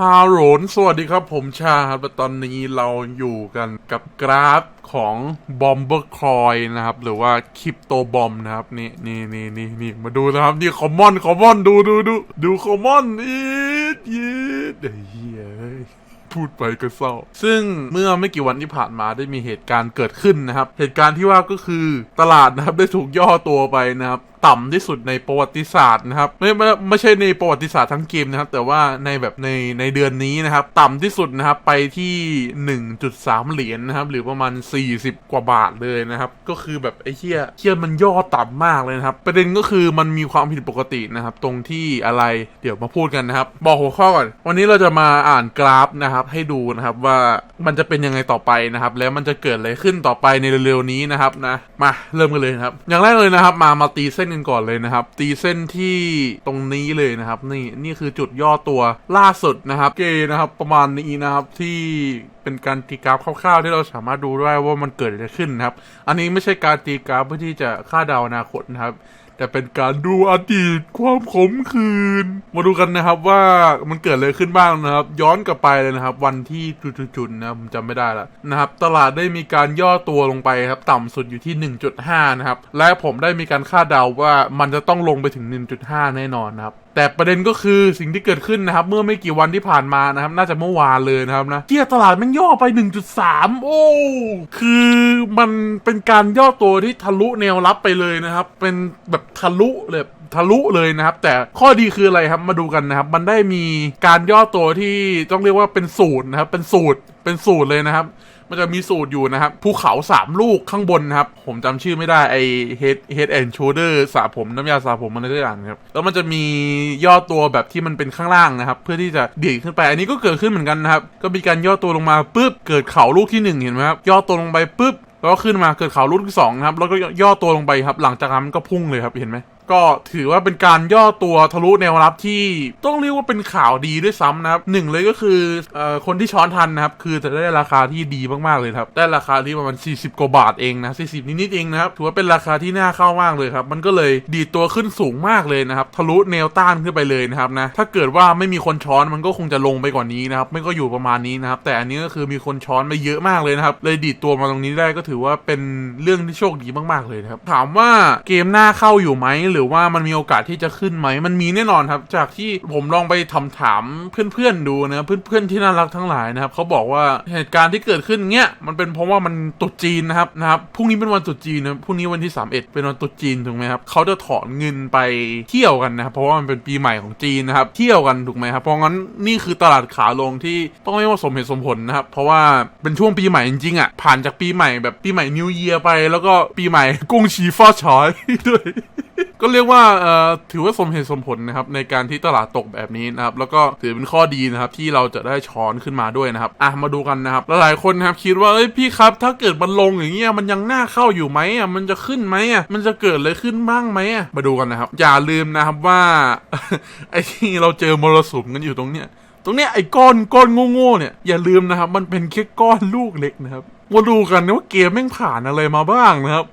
ฮาโหลนสวัสดีครับผมชาครับตอนนี้เราอยู่กันกับกราฟของบอมเบอร์คอยนะครับ หรือว่าคริปโตบอมนะครับ นี่นี่นี่นี่นี่มาดูนะครับ นี่คอมมอนคอมมอนดูดูดูดูคอมมอนอีดยีดเฮียเอ้ยพูดไปก็เศร้า ซึ่งเมื่อไม่กี่วันที่ผ่านมาได้มีเหตุการณ์เกิดขึ้นนะครับ เหตุการณ์ที่ว่าก็คือตลาดนะครับได้ถูกย่อตัวไปนะครับ ต่ำที่สุดในประวัติศาสตร์นะครับไม่ไม่ไม่ใช่ในประวัติศาสตร์ทั้งเกมนะครับ แต่ว่าในแบบในในเดือนนี้นะครับ ต่ำที่สุดนะครับไปที่ 1.3 เหรียญนะครับ หรือประมาณ 40 กว่าบาทเลยนะครับ ก็คือแบบไอ้เหี้ยเหี้ยมันย่อต่ำมากเลยนะครับ ประเด็นก็คือมันมีความผิดปกตินะครับ ตรงที่อะไรเดี๋ยวมาพูดกันนะครับ บอกหัวข้อก่อน วันนี้เราจะมาอ่านกราฟนะครับ ให้ดูนะครับว่ามันจะเป็นยังไงต่อไปนะครับ แล้วมันจะเกิดอะไรขึ้นต่อไปในเร็วๆนี้นะครับนะมาเริ่มกันเลยครับ อย่างแรกเลยนะครับ มามาตีเส้นกันก่อนเลยนะครับ ตีเส้นที่ตรงนี้เลยนะครับ นี่นี่คือจุดย่อตัวล่าสุดนะครับ เกนะครับ ประมาณนี้นะครับที่เป็นการตีกราฟคร่าวๆ ที่เราสามารถดูได้ว่ามันเกิดอะไรขึ้นนะครับ อันนี้ไม่ใช่การตีกราฟเพื่อที่จะคาดเดาอนาคตนะครับ แต่เป็นการดูอดีตความขมขื่นมาดูกันนะครับว่ามันเกิดอะไรขึ้นบ้างนะครับ ย้อนกลับไปเลยนะครับ วันที่จุดๆนะผมจำไม่ได้แล้วนะครับ ตลาดได้มีการย่อตัวลงไปครับ ต่ำสุดอยู่ที่ 1.5 นะครับ และผมได้มีการคาดเดาว่ามันจะต้องลงไปถึง 1.5 แน่นอนนะครับ แต่ประเด็นก็คือสิ่งที่เกิดขึ้นนะครับ เมื่อไม่กี่วันที่ผ่านมานะครับ น่าจะเมื่อวานเลยนะครับนะเที่ยตลาดมันย่อไป 1.3 โอ้คือมันเป็นการย่อตัวที่ทะลุแนวรับไปเลยนะครับ เป็นแบบทะลุเลยทะลุเลยนะครับ แต่ข้อดีคืออะไรครับมาดูกันนะครับ มันได้มีการย่อตัวที่ต้องเรียกว่าเป็นสูตรนะครับ เป็นสูตรเป็นสูตรเลยนะครับ มันจะมีสูตรอยู่นะครับภูเขาสามลูกข้างบนนะครับ ผมจำชื่อไม่ได้ไอ head head and shoulder สระผมน้ำยาสระผมมันอะไรสักอย่างนะครับแล้วมันจะมีย่อตัวแบบที่มันเป็นข้างล่างนะครับ เพื่อที่จะดีดขึ้นไป อันนี้ก็เกิดขึ้นเหมือนกันนะครับก็มีการย่อตัวลงมาปุ๊บเกิดเขาลูกที่หนึ่งเห็นไหมครับย่อตัวลงไปปุ๊บแล้วก็ขึ้นมาเกิดเขาลูกที่สองนะครับแล้วก็ย่อตัวลงไปครับ หลังจากนั้นมันก็พุ่งเลยครับเห็นไหม ก็ถือว่าเป็นการย่อตัวทะลุแนวรับที่ต้องเรียกว่าเป็นข่าวดีด้วยซ้ำนะครับหนึ่งเลยก็คือเอ่อคนที่ช้อนทันนะครับ คือจะได้ราคาที่ดีมากๆเลยครับ ได้ราคาที่ประมาณ 40 กว่าบาทเองนะ 40 นิดๆเองนะครับ ถือว่าเป็นราคาที่น่าเข้ามากเลยครับ มันก็เลยดีดตัวขึ้นสูงมากเลยนะครับ ทะลุแนวต้านขึ้นไปเลยนะครับนะ ถ้าเกิดว่าไม่มีคนช้อนมันก็คงจะลงไปกว่านี้นะครับ ไม่ก็อยู่ประมาณนี้นะครับ แต่อันนี้ก็คือมีคนช้อนไปเยอะมากเลยนะครับ เลยดีดตัวมาตรงนี้ได้ก็ถือว่าเป็นเรื่องที่โชคดีมากๆเลยนะครับ ถามว่าเกมหน้าเข้าอยู่ไหมหรือือว่ามันมีโอกาสที่จะขึ้นไหม มันมีแน่นอนครับ จากที่ผมลองไปถามเพื่อนๆดูนะเพื่อนๆที่น่ารักทั้งหลายนะครับเขาบอกว่าเหตุการณ์ที่เกิดขึ้นเนี้ยมันเป็นเพราะว่ามันตรุษจีนนะครับนะครับพรุ่งนี้เป็นวันตรุษจีนนะพรุ่งนี้วันที่ 31 เป็นวันตรุษจีนถูกไหมครับเขาจะถอนเงินไปเที่ยวกันนะครับเพราะว่ามันเป็นปีใหม่ของจีนนะครับเที่ยวกันถูกไหมครับเพราะงั้นนี่คือตลาดขาลงที่ต้องเรียกว่าสมเหตุสมผลนะครับเพราะว่าเป็นช่วงปีใหม่จริงๆอะผ่านจากปีใหม่แบบปีใหม่นิวเยียไป แล้วก็ปีใหม่กงชีฟ้าฉายด้วย ก็เรียกว่าเอ่อถือว่าสมเหตุสมผลนะครับในการที่ตลาดตกแบบนี้นะครับแล้วก็ถือเป็นข้อดีนะครับที่เราจะได้ช้อนขึ้นมาด้วยนะครับอะมาดูกันนะครับหลายคนนะครับคิดว่าเอ้ยพี่ครับถ้าเกิดมันลงอย่างเงี้ยมันยังน่าเข้าอยู่ไหมอะมันจะขึ้นไหมอะมันจะเกิดอะไรขึ้นบ้างไหมอะมาดูกันนะครับ อย่าลืมนะครับว่าไอ้ที่เราเจอมรสุมกันอยู่ตรงเนี้ยตรงเนี้ยไอ้ก้อนก้อนโง่ๆเนี่ยอย่าลืมนะครับ มันเป็นแค่ก้อนลูกเล็กนะครับมาดูกันนะว่าเกมแม่งผ่านอะไรมาบ้างนะครับ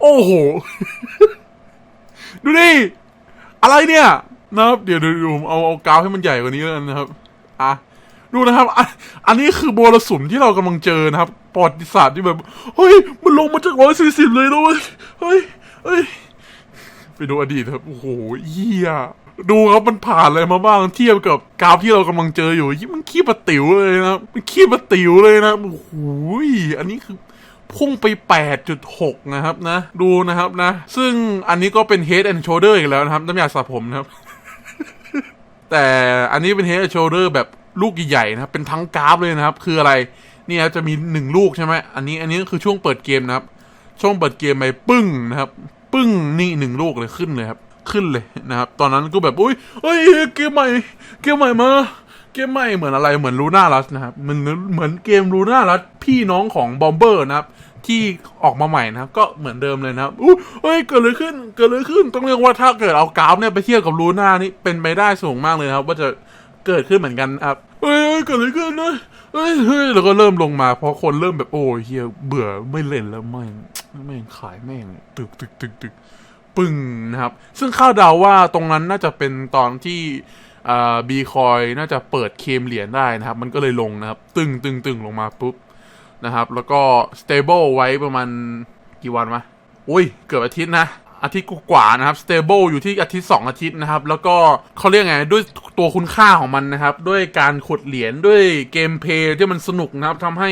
โอ้โห ดูดิ อะไรเนี่ยนะครับเดี๋ยวเดี๋ยวเดี๋ยวผมเอาเอากาวให้มันใหญ่กว่านี้แล้วกันนะครับ อะดูนะครับออันนี้คือโบรสุมที่เรากำลังเจอนะครับประวัติศาสตร์ที่แบบ เฮ้ย มันลงมาจากร้อยสี่สิบเลยนะเว้ยเฮ้ยเฮ้ย ไปดูอดีตครับ โอ้โหเหี้ยดูครับมันผ่านอะไรมาบ้างเทียบกับกราฟที่เรากำลังเจออยู่ยี่มันขี้ปะติ๋วเลยนะมันขี้ปะติ๋วเลยนะโอ้โหอันนี้คือ พุ่งไป 8.6 นะครับนะ ดูนะครับนะ ซึ่งอันนี้ก็เป็น Head and Shoulder อีกแล้วนะครับ น้ำยาสระผมนะครับ แต่อันนี้เป็น Head and Shoulder แบบลูกใหญ่ๆนะครับ เป็นทั้งกราฟเลยนะครับ คืออะไรเนี่ยจะมีหนึ่งลูกใช่ไหมอันนี้อันนี้ก็คือช่วงเปิดเกมนะครับ ช่วงเปิดเกมไปปึ้งนะครับ ปึ้งนี่หนึ่งลูกเลยขึ้นเลยครับ ขึ้นเลยนะครับ ตอนนั้นก็แบบ อุ้ยเฮ้ย เกมใหม่ เกมใหม่มา เกมใหม่เหมือนอะไรเหมือนลูน่ารัสนะครับมือนเหมือนเกมลูน่ารัสพี่น้องของบอมเบอร์นะครับ ที่ออกมาใหม่นะครับ ก็เหมือนเดิมเลยนะครับอุ้ยเฮ้ยเกิดอะไรขึ้นเกิดอะไรขึ้นต้องเรียกว่าถ้าเกิดเอากราฟเนี่ยไปเทียบกับลูน่านี่เป็นไปได้สูงมากเลยครับ ว่าจะเกิดขึ้นเหมือนกันครับเฮ้ยเกิดอะไรขึ้นนะเฮ้ยเฮ้ยแล้วก็เริ่มลงมาเพราะคนเริ่มแบบโอ้เฮียเบื่อไม่เล่นแล้วไม่งแม่ขายแม่งตึกตึกตึกตึกปึ้งนะครับ ซึ่งคาดเดาว่าตรงนั้นน่าจะเป็นตอนที่ อ่าบีคอยน่าจะเปิดเคมเหรียญได้นะครับ มันก็เลยลงนะครับ ตึงตึงตึงลงมาปุ๊บนะครับ แล้วก็ stable ไว้ประมาณกี่วันวะอุ้ย เกือบอาทิตย์นะอาทิตย์กว่านะครับ stable อยู่ที่อาทิตย์สองอาทิตย์นะครับ แล้วก็เขาเรียกไง ด้วย ตัวคุณค่าของมันนะครับ ด้วยการขุดเหรียญด้วยเกมเพย์ที่มันสนุกนะครับทำให้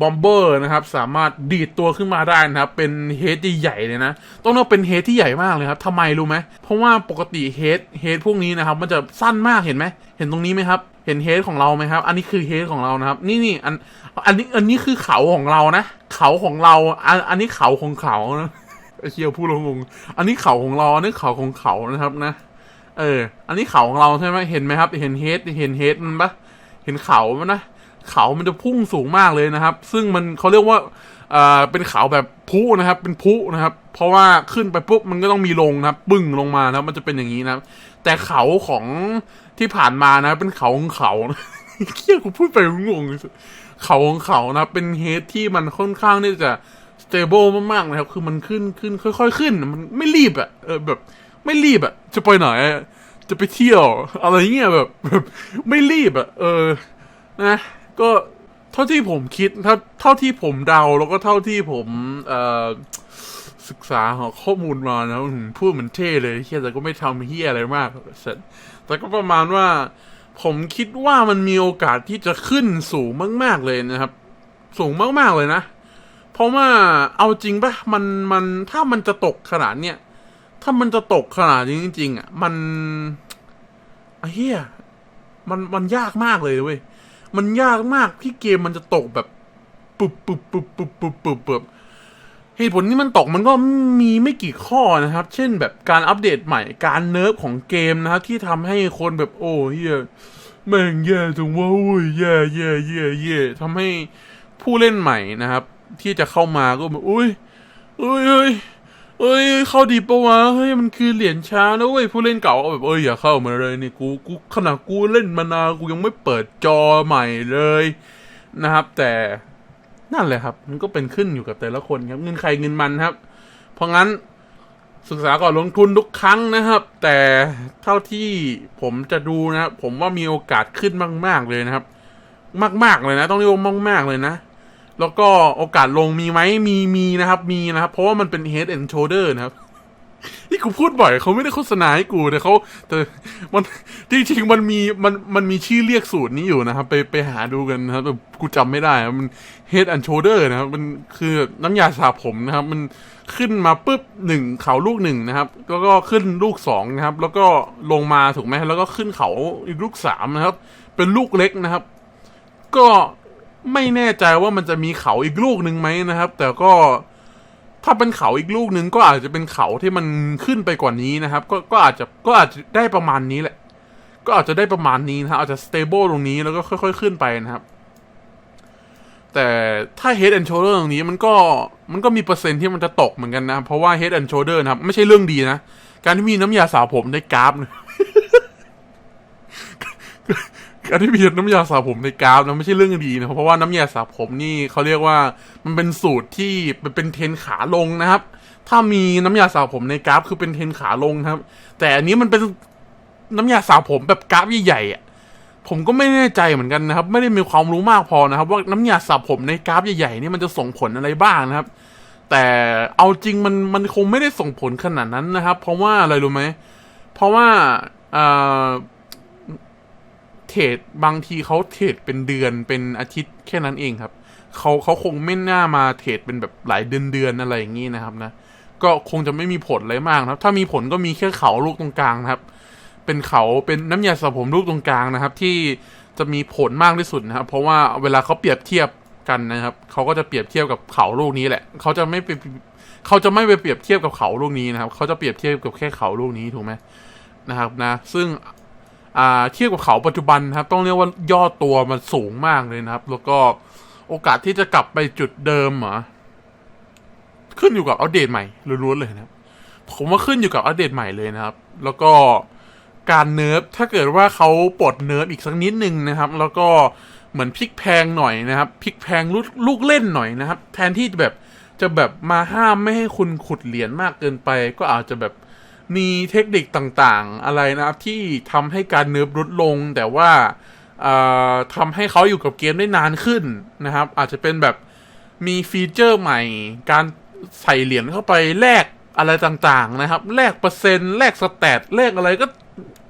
บอมเบอร์นะครับ สามารถดีดตัวขึ้นมาได้นะครับ เป็นเฮดที่ใหญ่เลยนะ ต้องเรียกว่าเป็นเฮดที่ใหญ่มากเลยครับทำไมรู้ไหมเพราะว่าปกติเฮดเฮดพวกนี้นะครับ มันจะสั้นมากเห็นไหมเห็นตรงนี้ไหมครับเห็นเฮดของเราไหมครับ อันนี้คือเฮดของเรานะครับ นี่นี่อัน อันนี้ อันนี้คือเขาของเรานะ เขาของเรา อัน อันนี้เขาของเขานะไอเคียวพูดลงง อันนี้เขาของเรา อันนี้เขาของเขานะครับนะ เออ อันนี้เขาของเราใช่ไหมเห็นไหมครับ เห็นเฮดเห็นเฮดมันปะเห็นเขามันนะเขามันจะพุ่งสูงมากเลยนะครับ ซึ่งมันเขาเรียกว่าเอ่อเป็นเขาแบบพุนะครับ เป็นพุนะครับ เพราะว่าขึ้นไปปุ๊บมันก็ต้องมีลงนะครับปึ้งลงมานะมันจะเป็นอย่างนี้นะครับ แต่เขาของที่ผ่านมานะ เป็นเขาของเขาเคียกูพูดไปงงเลยเขาของเขานะเป็นเฮดที่มันค่อนข้างที่จะ stable มากๆนะครับ คือมันขึ้นขึ้นค่อย ๆ ขึ้น มันไม่รีบอะเออแบบ ไม่รีบอะจะไปไหนจะไปเที่ยว อะไรเงี้ยแบบแบบ ไม่รีบอะเออ นะ ก็เท่าที่ผมคิดเท่าเท่าที่ผมเดาแล้วก็เท่าที่ผมเอ่อศึกษาหาข้อมูลมานะพูดเหมือนเท่เลยเฮียแต่ก็ไม่ทำเฮียอะไรมากเสร็จแต่ก็ประมาณว่า ผมคิดว่ามันมีโอกาสที่จะขึ้นสูงมาก ๆเลยนะครับ สูงมากๆเลยนะ เพราะว่าเอาจริงปะมันมันถ้ามันจะตกขนาดเนี้ย ถ้ามันจะตกขนาดนี้จริงๆอะ มันเฮียมันมันยากมากเลยเว้ย มันยากมากที่เกมมันจะตกแบบปุบปุบปุบปุบปุบปุบปุบเหตุผลที่มันตกมันก็มีไม่กี่ข้อนะครับ เช่นแบบการอัปเดตใหม่ การเนิร์ฟของเกมนะครับ ที่ทำให้คนแบบโอ้เฮียแม่งแย่จังวะโอ้ยแย่แย่แย่แย่ทำให้ผู้เล่นใหม่นะครับ ที่จะเข้ามาก็แบบอุ้ยเอ้ยเอ้ย เอ้ยเข้าดีปะวะเฮ้ยมันคือเหรียญช้านะเว้ยผู้เล่นเก่าแบบเอ้ยอย่าเข้ามาเลยนี่กูกูขนาดกูเล่นมานานกูยังไม่เปิดจอใหม่เลยนะครับ แต่นั่นแหละครับ มันก็เป็นขึ้นอยู่กับแต่ละคนครับเงินใครเงินมันครับ เพราะงั้นศึกษาก่อนลงทุนทุกครั้งนะครับ แต่เท่าที่ผมจะดูนะครับผมว่ามีโอกาสขึ้นมาก ๆเลยนะครับ มาก ๆเลยนะ ต้องเรียกว่ามากๆเลยนะ แล้วก็โอกาสลงมีไหมมีมีนะครับ มีนะครับ เพราะว่ามันเป็น head and shoulder นะครับที่กูพูดบ่อยเขาไม่ได้โฆษณาให้กูแต่เขาแต่มันจริงๆมันมีมันมันมีชื่อเรียกสูตรนี้อยู่นะครับ ไปไปหาดูกันนะครับแต่กูจำไม่ได้มัน head and shoulder นะครับมันคือน้ำยาสระผมนะครับ มันขึ้นมาปุ๊บหนึ่งเขาลูกหนึ่งนะครับ แล้วก็ขึ้นลูกสองนะครับ แล้วก็ลงมาถูกไหมแล้วก็ขึ้นเขาอีกลูกสามนะครับ เป็นลูกเล็กนะครับ ก็ ไม่แน่ใจว่ามันจะมีเขาอีกลูกหนึ่งไหมนะครับ แต่ก็ถ้าเป็นเขาอีกลูกหนึ่งก็อาจจะเป็นเขาที่มันขึ้นไปกว่านี้นะครับ ก็ก็อาจจะก็อาจจะได้ประมาณนี้แหละ ก็อาจจะได้ประมาณนี้นะครับอาจจะ stable ตรงนี้แล้วก็ค่อย ๆ ขึ้นไปนะครับ แต่ถ้า head and shoulder ตรงนี้มันก็มันก็มีเปอร์เซ็นต์ที่มันจะตกเหมือนกันนะ เพราะว่า head and shoulder นะครับ ไม่ใช่เรื่องดีนะ การที่มีน้ำยาสระผมในกราฟนะ การที่มีน้ำยาสระผมในกราฟนะไม่ใช่เรื่องดีนะเพราะว่าน้ำยาสระผมนี่เขาเรียกว่ามันเป็นสูตรที่มันเป็นเทรนขาลงนะครับ ถ้ามีน้ำยาสระผมในกราฟคือเป็นเทรนขาลงนะครับ แต่อันนี้มันเป็นน้ำยาสระผมแบบกราฟใหญ่ๆอะผมก็ไม่แน่ใจเหมือนกันนะครับ ไม่ได้มีความรู้มากพอนะครับ ว่าน้ำยาสระผมในกราฟใหญ่ๆนี่มันจะส่งผลอะไรบ้างนะครับ แต่เอาจริงมันมันคงไม่ได้ส่งผลขนาดนั้นนะครับ เพราะว่าอะไรรู้ไหมเพราะว่าอ่า เทรดบางทีเขาเทรดเป็นเดือนเป็นอาทิตย์แค่นั้นเองครับเขาเขาคงไม่น่ามาเทรดเป็นแบบหลายเดือนเดือนอะไรอย่างนี้นะครับนะก็คงจะไม่มีผลอะไรมากนะครับ ถ้ามีผลก็มีแค่เขาลูกตรงกลางนะครับ เป็นเขาเป็นน้ำยาสระผมลูกตรงกลางนะครับ ที่จะมีผลมากที่สุดนะครับ เพราะว่าเวลาเขาเปรียบเทียบกันนะครับเขาก็จะเปรียบเทียบกับเขาลูกนี้แหละเขาจะไม่ไปเขาจะไม่ไปเปรียบเทียบกับเขาลูกนี้นะครับเขาจะเปรียบเทียบกับแค่เขาลูกนี้ถูกไหมนะครับนะ ซึ่ง อ่าเทียบกับเขาปัจจุบันนะครับ ต้องเรียกว่าย่อตัวมันสูงมากเลยนะครับ แล้วก็โอกาสที่จะกลับไปจุดเดิมเหรอขึ้นอยู่กับอัปเดตใหม่ล้วนๆเลยนะครับ ผมว่าขึ้นอยู่กับอัปเดตใหม่เลยนะครับ แล้วก็การเนิร์ฟถ้าเกิดว่าเขาปลดเนิร์ฟอีกสักนิดนึงนะครับ แล้วก็เหมือนพลิกแพงหน่อยนะครับพลิกแพงลูกลูกเล่นหน่อยนะครับ แทนที่จะแบบจะแบบมาห้ามไม่ให้คุณขุดเหรียญมากเกินไป ก็อาจจะแบบ มีเทคนิคต่างๆ อะไรนะครับที่ทำให้การเนิร์ฟลดลง แต่ว่าทำให้เขาอยู่กับเกมได้นานขึ้นนะครับ อาจจะเป็นแบบมีฟีเจอร์ใหม่ การใส่เหรียญเข้าไปแลกอะไรต่างๆนะครับ แลกเปอร์เซ็นต์แลกสแตทแลกอะไรก็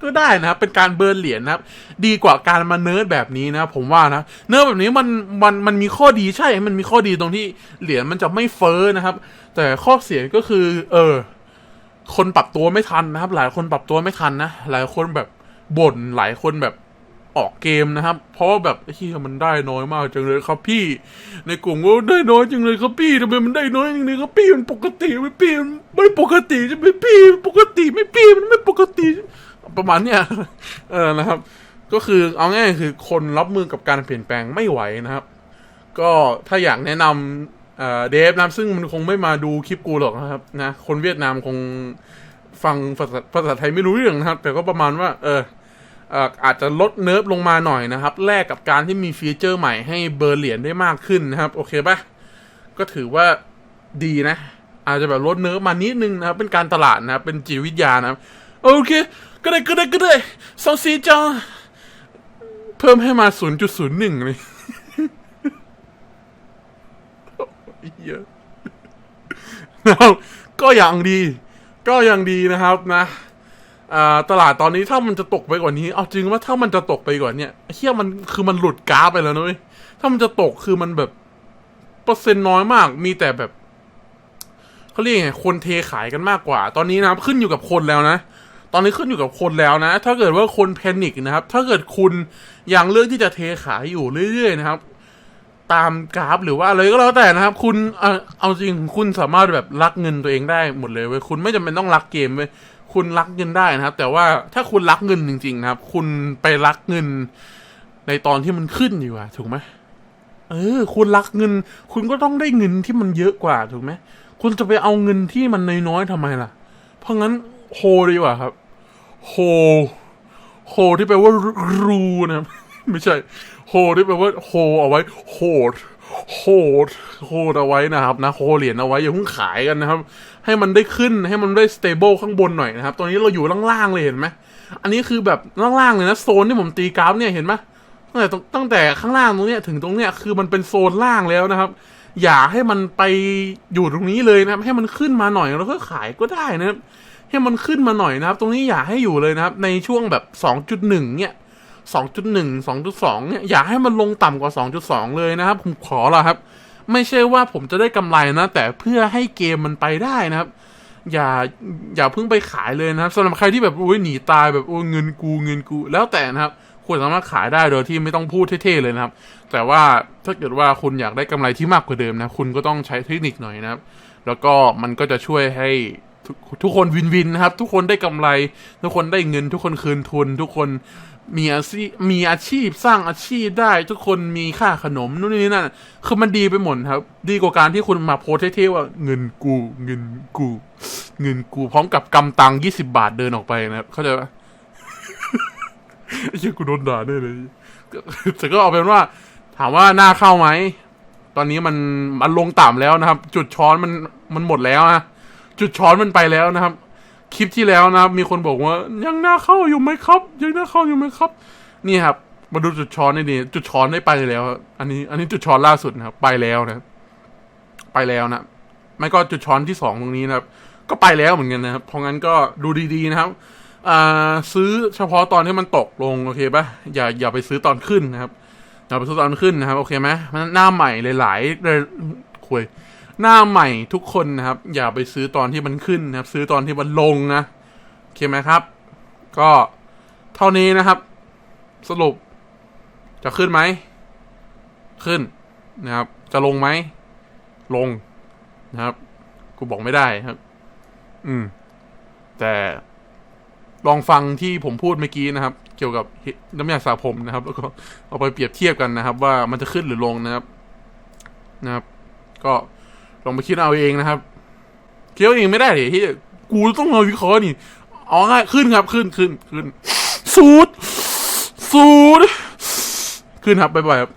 ก็ได้นะครับ เป็นการเบิร์นเหรียญนะครับ ดีกว่าการมาเนิร์ดแบบนี้นะ ผมว่านะ เนิร์ดแบบนี้มันมันมันมีข้อดีใช่ มันมีข้อดีตรงที่เหรียญมันจะไม่เฟ้อนะครับ แต่ข้อเสียก็คือ เออ คนปรับตัวไม่ทันนะครับ หลายคนปรับตัวไม่ทันนะ หลายคนแบบบ่นหลายคนแบบออกเกมนะครับ เพราะว่าแบบเฮียมันได้น้อยมากจังเลยครับพี่ ในกลุ่มก็ได้น้อยจังเลยครับพี่ทำไมมันได้น้อยจังเลยครับพี่มันปกติไม่พี่มันไม่ปกติใช่ไหมพี่ปกติไม่พี่มันไม่ปกติ ประมาณเนี้ยเออนะครับ ก็คือเอาง่ายคือคนรับมือกับการเปลี่ยนแปลงไม่ไหวนะครับ ก็ถ้าอยากแนะนำ เดฟนะซึ่งมันคงไม่มาดูคลิปกูหรอกนะครับนะคนเวียดนามคงฟังภาษาภาษาไทยไม่รู้เรื่องนะครับ แต่ก็ประมาณว่า เออเอ่ออาจจะลดเนิร์ฟลงมาหน่อยนะครับ แลกกับการที่มีฟีเจอร์ใหม่ให้เบอร์เหรียญได้มากขึ้นนะครับ โอเคปะก็ถือว่าดีนะ อาจจะแบบลดเนิร์ฟมานิดนึงนะครับ เป็นการตลาดนะครับ เป็นจิตวิทยานะครับ โอเค ก็ได้ก็ได้ก็ได้สองสีจอเพิ่มให้มา 0.01เลย เยอะก็อย่างดี ก็ยังดีนะครับนะตลาดตอนนี้ถ้ามันจะตกไปกว่านี้ เอาจริงว่าถ้ามันจะตกไปกว่านี้เฮียมันคือมันหลุดกราฟไปแล้วนะเว้ยถ้ามันจะตกคือมันแบบเปอร์เซ็นต์น้อยมาก มีแต่แบบเขาเรียกไงคนเทขายกันมากกว่า ตอนนี้นะครับขึ้นอยู่กับคนแล้วนะ ตอนนี้ขึ้นอยู่กับคนแล้วนะ ถ้าเกิดว่าคนแพนิคนะครับ ถ้าเกิดคุณยังเลือกที่จะเทขายอยู่เรื่อยๆนะครับ ตามกราฟหรือว่าอะไรก็แล้วแต่นะครับ คุณเอาเอาจริงคุณสามารถแบบรักเงินตัวเองได้หมดเลยเว้ยคุณไม่จำเป็นต้องรักเกมเว้ยคุณรักเงินได้นะครับ แต่ว่าถ้าคุณรักเงินจริง ๆ นะครับ คุณไปรักเงิน ในตอนที่มันขึ้นดีกว่าถูกไหมเออ คุณรักเงิน คุณก็ต้องได้เงินที่มันเยอะกว่าถูกไหมคุณจะไปเอาเงินที่มันน้อยๆทำไมล่ะ เพราะงั้นโฮดีกว่าครับโฮโฮที่แปลว่ารูนะครับ ไม่ใช่ โฮที่แปลว่าโฮเอาไว้โหดโหดโหดเอาไว้นะครับนะโฮเหรียญเอาไว้อย่าเพิ่งขายกันนะครับ ให้มันได้ขึ้นให้มันได้สเตเบิลข้างบนหน่อยนะครับ ตอนนี้เราอยู่ล่างๆเลยเห็นไหมอันนี้คือแบบล่างๆเลยนะโซนที่ผมตีกราฟเนี่ยเห็นไหมตั้งแต่ตั้งแต่ข้างล่างตรงเนี้ยถึงตรงเนี้ยคือมันเป็นโซนล่างแล้วนะครับ อย่าให้มันไปอยู่ตรงนี้เลยนะครับ ให้มันขึ้นมาหน่อยแล้วก็ขายก็ได้นะครับให้มันขึ้นมาหน่อยนะครับ ตรงนี้อย่าให้อยู่เลยนะครับ ในช่วงแบบ 2.1 เนี่ย 2.1 2.2 เนี่ย อย่าให้มันลงต่ำกว่า 2.2 เลยนะครับ ผมขอละครับ ไม่ใช่ว่าผมจะได้กำไรนะ แต่เพื่อให้เกมมันไปได้นะครับ อย่าอย่าเพิ่งไปขายเลยนะครับสำหรับใครที่แบบโอ้ยหนีตายแบบโอ้ยเงินกูเงินกู แล้วแต่นะครับคุณสามารถขายได้โดยที่ไม่ต้องพูดเท่ๆเลยนะครับ แต่ว่าถ้าเกิดว่าคุณอยากได้กำไรที่มากกว่าเดิมนะ คุณก็ต้องใช้เทคนิคหน่อยนะครับ แล้วก็มันก็จะช่วยให้ทุกทุกคนวินวินนะครับ ทุกคนได้กำไร ทุกคนได้เงิน ทุกคนคืนทุน ทุกคน มีอาชีพมีอาชีพสร้างอาชีพได้ ทุกคนมีค่าขนมนู่นนี่นั่นคือมันดีไปหมดครับ ดีกว่าการที่คุณมาโพสเท่ๆว่าเงินกู เงินกู เงินกูพร้อมกับกำตังยี่สิบาทเดินออกไปนะครับเข้าใจปะไอ้เหี้ยกูโดนด่าแน่เลยก็แต่ก็เอาเป็นว่า ถามว่าหน้าเข้าไหมตอนนี้มันมันลงต่ำแล้วนะครับ จุดช้อนมันมันหมดแล้วนะจุดช้อนมันไปแล้วนะครับ คลิปที่แล้วนะครับ มีคนบอกว่ายังน้าเข้าอยู่ไหมครับ ยังน้าเข้าอยู่ไหมครับ นี่ครับ มาดูจุดช้อนได้ดีจุดช้อนได้ไปแล้วอันนี้ อันนี้จุดช้อนล่าสุดนะครับ ไปแล้วนะ ไปแล้วนะไม่ก็จุดช้อนที่สองตรงนี้นะครับ ก็ไปแล้วเหมือนกันนะครับเพราะงั้นก็ดูดีๆนะครับซื้อเฉพาะตอนที่มันตกลงโอเคปะอย่าอย่าไปซื้อตอนขึ้นนะครับอย่าไปซื้อตอนขึ้นนะครับ โอเคไหมมันหน้าใหม่หลายๆเลยคุย หน้าใหม่ทุกคนนะครับ อย่าไปซื้อตอนที่มันขึ้นนะครับ ซื้อตอนที่มันลงนะโอเคไหมครับ ก็เท่านี้นะครับ สรุป จะขึ้นไหม ขึ้นนะครับ จะลงไหม ลงนะครับ กูบอกไม่ได้ครับ อืม แต่ลองฟังที่ผมพูดเมื่อกี้นะครับ เกี่ยวกับน้ำยาสระผมนะครับ แล้วก็เอาไปเปรียบเทียบกันนะครับ ว่ามันจะขึ้นหรือลงนะครับ นะครับ ก็ ลองไปคิดเอาเองนะครับคิดเอาเองไม่ได้เหรอที่กูต้องมาวิเคราะห์นี่อ๋อง่ายขึ้นครับขึ้นขึ้นขึ้นสูดสูดขึ้นครับไปบ่อยครับ